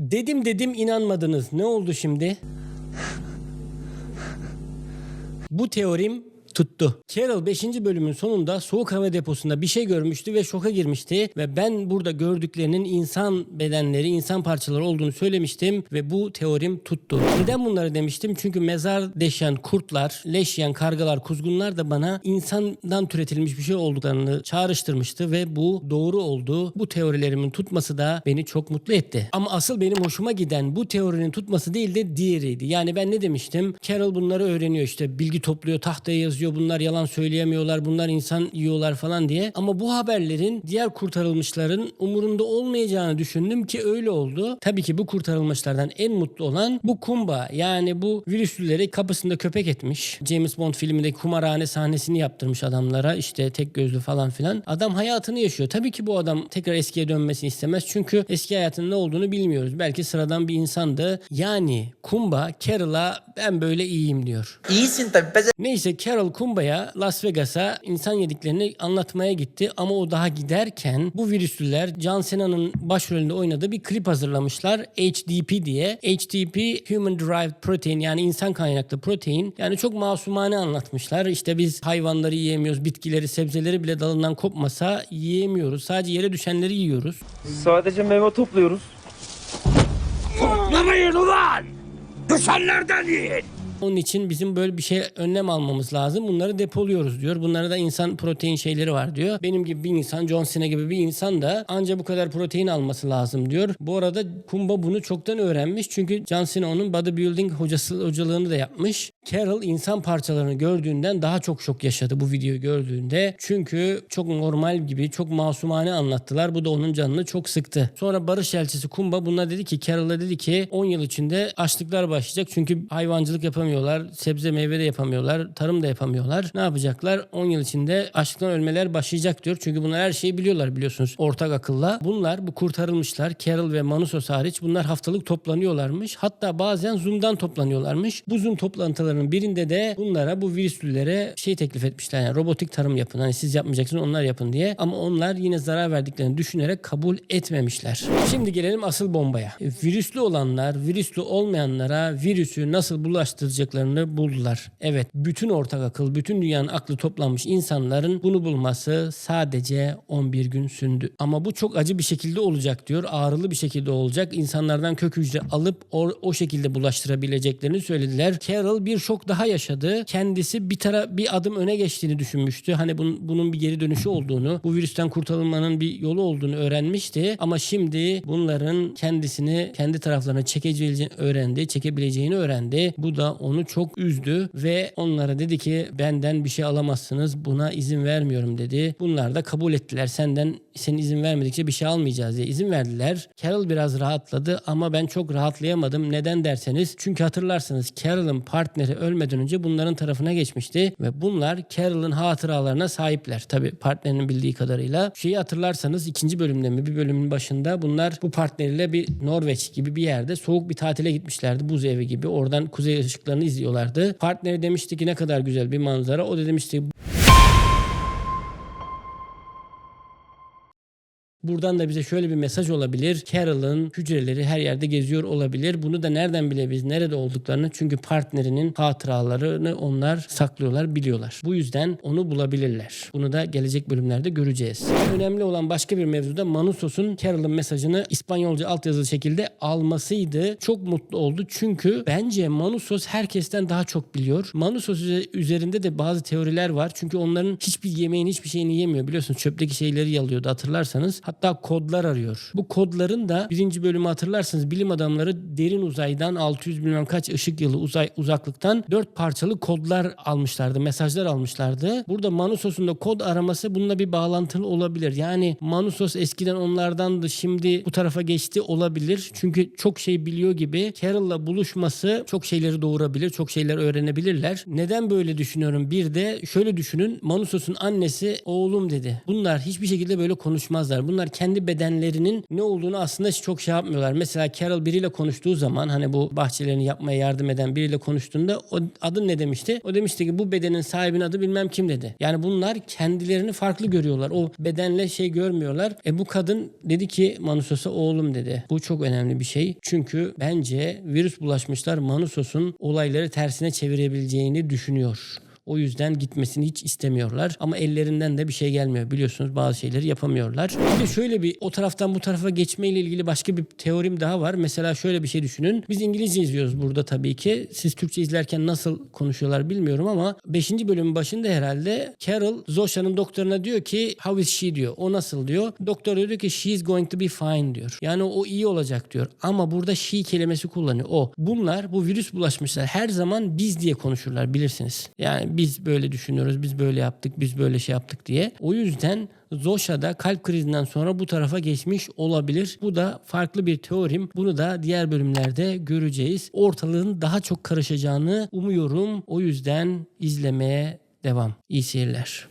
Dedim dedim inanmadınız. Ne oldu şimdi? Bu teorim tuttu. Carol 5. bölümün sonunda soğuk hava deposunda bir şey görmüştü ve şoka girmişti ve ben burada gördüklerinin insan bedenleri, insan parçaları olduğunu söylemiştim ve bu teorim tuttu. Neden bunları demiştim? Çünkü mezar deşen kurtlar, leş yiyen kargalar, kuzgunlar da bana insandan türetilmiş bir şey olduklarını çağrıştırmıştı ve bu doğru oldu. Bu teorilerimin tutması da beni çok mutlu etti. Ama asıl benim hoşuma giden bu teorinin tutması değil de diğeriydi. Yani ben ne demiştim? Carol bunları öğreniyor işte bilgi topluyor, tahtaya yazıyor. Bunlar yalan söyleyemiyorlar, bunlar insan yiyorlar falan diye. Ama bu haberlerin diğer kurtarılmışların umurunda olmayacağını düşündüm ki öyle oldu. Tabii ki bu kurtarılmışlardan en mutlu olan bu Kumba. Yani bu virüslüleri kapısında köpek etmiş. James Bond filmindeki kumarhane sahnesini yaptırmış adamlara. İşte tek gözlü falan filan. Adam hayatını yaşıyor. Tabii ki bu adam tekrar eskiye dönmesini istemez. Çünkü eski hayatının ne olduğunu bilmiyoruz. Belki sıradan bir insandı. Yani Kumba Carol'a ben böyle iyiyim diyor. İyisin tabii. Neyse Carol Kumba'ya Las Vegas'a insan yediklerini anlatmaya gitti ama o daha giderken bu virüslüler John Cena'nın başrolünde oynadığı bir klip hazırlamışlar HDP diye. HDP Human Derived Protein yani insan kaynaklı protein. Yani çok masumane anlatmışlar. İşte biz hayvanları yiyemiyoruz, bitkileri, sebzeleri bile dalından kopmasa yiyemiyoruz. Sadece yere düşenleri yiyoruz. Sadece meyve topluyoruz. Toplamayın ulan! Düşenlerden yiyin! Onun için bizim böyle bir şey önlem almamız lazım. Bunları depoluyoruz diyor. Bunlarda da insan protein şeyleri var diyor. Benim gibi bir insan, John Cena gibi bir insan da anca bu kadar protein alması lazım diyor. Bu arada Kumba bunu çoktan öğrenmiş. Çünkü John Cena onun bodybuilding hocası hocalığını da yapmış. Carol insan parçalarını gördüğünden daha çok şok yaşadı bu videoyu gördüğünde. Çünkü çok normal gibi, çok masumane anlattılar. Bu da onun canını çok sıktı. Sonra barış elçisi Kumba buna dedi ki, Carol'a dedi ki 10 yıl içinde açlıklar başlayacak. Çünkü hayvancılık yapamıyorlar. Sebze meyve de yapamıyorlar. Tarım da yapamıyorlar. Ne yapacaklar? 10 yıl içinde açlıktan ölmeler başlayacak diyor. Çünkü bunlar her şeyi biliyorlar biliyorsunuz ortak akılla. Bunlar bu kurtarılmışlar. Carol ve Manusos hariç bunlar haftalık toplanıyorlarmış. Hatta bazen Zoom'dan toplanıyorlarmış. Bu Zoom toplantılarının birinde de bunlara bu virüslülere şey teklif etmişler. Yani robotik tarım yapın. Hani siz yapmayacaksınız onlar yapın diye. Ama onlar yine zarar verdiklerini düşünerek kabul etmemişler. Şimdi gelelim asıl bombaya. Virüslü olanlar virüslü olmayanlara virüsü nasıl bulaştıracaklarını buldular. Evet bütün ortak akıl, bütün dünyanın aklı toplanmış insanların bunu bulması sadece 11 gün sündü. Ama bu çok acı bir şekilde olacak diyor. Ağrılı bir şekilde olacak. İnsanlardan kök hücre alıp o, o şekilde bulaştırabileceklerini söylediler. Carol bir şok daha yaşadı. Kendisi bir tara bir adım öne geçtiğini düşünmüştü. Hani bunun, bunun bir geri dönüşü olduğunu, bu virüsten kurtulmanın bir yolu olduğunu öğrenmişti. Ama şimdi bunların kendisini kendi taraflarına çekebileceğini öğrendi, çekebileceğini öğrendi. Bu da onu çok üzdü ve onlara dedi ki benden bir şey alamazsınız. Buna izin vermiyorum dedi. Bunlar da kabul ettiler. Senden senin izin vermedikçe bir şey almayacağız diye izin verdiler. Carol biraz rahatladı ama ben çok rahatlayamadım. Neden derseniz çünkü hatırlarsınız Carol'ın partneri ölmeden önce bunların tarafına geçmişti ve bunlar Carol'ın hatıralarına sahipler. Tabi partnerinin bildiği kadarıyla. Şeyi hatırlarsanız ikinci bölümde mi bir bölümün başında bunlar bu partneriyle bir Norveç gibi bir yerde soğuk bir tatile gitmişlerdi. Buz evi gibi. Oradan kuzey ışıklarını izliyorlardı. Partneri demişti ki ne kadar güzel bir manzara. O da demişti Buradan da bize şöyle bir mesaj olabilir. Carol'ın hücreleri her yerde geziyor olabilir. Bunu da nereden bilebiliriz? Nerede olduklarını? Çünkü partnerinin hatıralarını onlar saklıyorlar, biliyorlar. Bu yüzden onu bulabilirler. Bunu da gelecek bölümlerde göreceğiz. Önemli olan başka bir mevzuda Manusos'un Carol'ın mesajını İspanyolca altyazılı şekilde almasıydı. Çok mutlu oldu çünkü bence Manusos herkesten daha çok biliyor. Manusos üze- üzerinde de bazı teoriler var. Çünkü onların hiçbir yemeğin hiçbir şeyini yemiyor. Biliyorsunuz çöpteki şeyleri yalıyordu hatırlarsanız. Hatta kodlar arıyor. Bu kodların da birinci bölümü hatırlarsınız bilim adamları derin uzaydan 600 bilmem kaç ışık yılı uzay uzaklıktan dört parçalı kodlar almışlardı. Mesajlar almışlardı. Burada Manusos'un da kod araması bununla bir bağlantılı olabilir. Yani Manusos eskiden onlardandı şimdi bu tarafa geçti olabilir. Çünkü çok şey biliyor gibi Carol'la buluşması çok şeyleri doğurabilir. Çok şeyler öğrenebilirler. Neden böyle düşünüyorum? Bir de şöyle düşünün. Manusos'un annesi oğlum dedi. Bunlar hiçbir şekilde böyle konuşmazlar. Bunlar bunlar kendi bedenlerinin ne olduğunu aslında çok şey yapmıyorlar. Mesela Carol biriyle konuştuğu zaman hani bu bahçelerini yapmaya yardım eden biriyle konuştuğunda o adın ne demişti? O demişti ki bu bedenin sahibinin adı bilmem kim dedi. Yani bunlar kendilerini farklı görüyorlar. O bedenle şey görmüyorlar. E bu kadın dedi ki Manusos'a oğlum dedi. Bu çok önemli bir şey. Çünkü bence virüs bulaşmışlar Manusos'un olayları tersine çevirebileceğini düşünüyor. O yüzden gitmesini hiç istemiyorlar. Ama ellerinden de bir şey gelmiyor. Biliyorsunuz bazı şeyleri yapamıyorlar. Bir de şöyle bir o taraftan bu tarafa geçmeyle ilgili başka bir teorim daha var. Mesela şöyle bir şey düşünün. Biz İngilizce izliyoruz burada tabii ki. Siz Türkçe izlerken nasıl konuşuyorlar bilmiyorum ama 5. bölümün başında herhalde Carol Zosha'nın doktoruna diyor ki how is she diyor. O nasıl diyor. Doktor diyor ki she is going to be fine diyor. Yani o iyi olacak diyor. Ama burada she kelimesi kullanıyor. O. Bunlar bu virüs bulaşmışlar. Her zaman biz diye konuşurlar bilirsiniz. Yani biz böyle düşünüyoruz, biz böyle yaptık, biz böyle şey yaptık diye. O yüzden Zoşa da kalp krizinden sonra bu tarafa geçmiş olabilir. Bu da farklı bir teorim. Bunu da diğer bölümlerde göreceğiz. Ortalığın daha çok karışacağını umuyorum. O yüzden izlemeye devam. İyi seyirler.